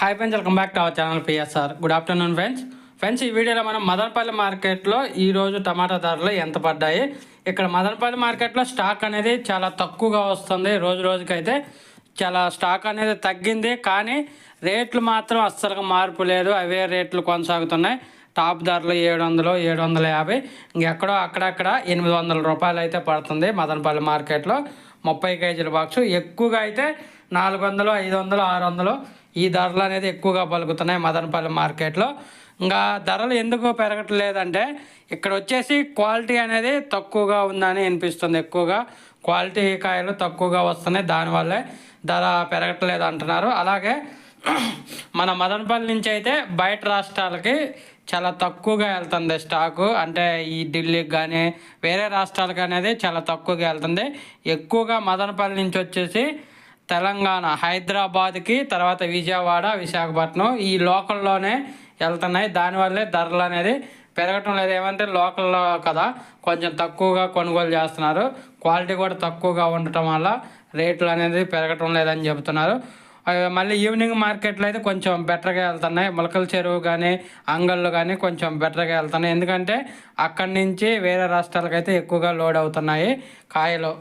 Hi friends welcome back to our channel PSR good afternoon friends friends ఈ వీడియోలో మనం మదనపల్లి మార్కెట్లో ఈరోజు టమాటా ధరలు ఎంత పడ్డాయి? ఇక్కడ మదనపల్లి మార్కెట్లో స్టాక్ అనేది చాలా తక్కువగా వస్తుంది. రోజు రోజుకైతే చాలా స్టాక్ అనేది తగ్గింది. కానీ రేట్లు మాత్రం అస్సలుగా మార్పు లేదు. అవే రేట్లు కొనసాగుతున్నాయి. టాప్ ధరలు ఏడు వందలు ఏడు వందల యాభై. ఇంకెక్కడో అక్కడక్కడ ఎనిమిది వందల రూపాయలు అయితే పడుతుంది మదనపల్లి మార్కెట్లో. ముప్పై కేజీల బాక్స్. ఎక్కువగా అయితే నాలుగు వందలు ఐదు వందలు ఆరు వందలు ఈ ధరలు అనేది ఎక్కువగా పలుకుతున్నాయి మదనపల్లి మార్కెట్లో. ఇంకా ధరలు ఎందుకు పెరగట్లేదంటే ఇక్కడ వచ్చేసి క్వాలిటీ అనేది తక్కువగా ఉందని అనిపిస్తుంది ఎక్కువగా. క్వాలిటీ కాయలు తక్కువగా వస్తున్నాయి. దానివల్లే ధర పెరగట్లేదు అంటున్నారు. అలాగే మన మదనపల్లి నుంచి అయితే బయట రాష్ట్రాలకి చాలా తక్కువగా వెళ్తుంది స్టాకు. అంటే ఈ ఢిల్లీకి కానీ వేరే రాష్ట్రాలకు అనేది చాలా తక్కువగా వెళ్తుంది. ఎక్కువగా మదనపల్లి నుంచి వచ్చేసి తెలంగాణ హైదరాబాద్కి తర్వాత విజయవాడ విశాఖపట్నం ఈ లోకల్లోనే వెళ్తున్నాయి. దానివల్లే ధరలు అనేది పెరగటం లేదు. ఏమంటే లోకల్లో కదా కొంచెం తక్కువగా కొనుగోలు చేస్తున్నారు. క్వాలిటీ కూడా తక్కువగా ఉండటం వల్ల రేట్లు అనేది పెరగటం లేదని చెబుతున్నారు మళ్ళీ ఈవినింగ్ మార్కెట్లో అయితే కొంచెం బెటర్గా వెళ్తున్నాయి. మొలకల చెరువు కానీ అంగళ్ళు కానీ కొంచెం బెటర్గా వెళ్తున్నాయి. ఎందుకంటే అక్కడి నుంచి వేరే రాష్ట్రాలకైతే ఎక్కువగా లోడ్ అవుతున్నాయి కాయలు.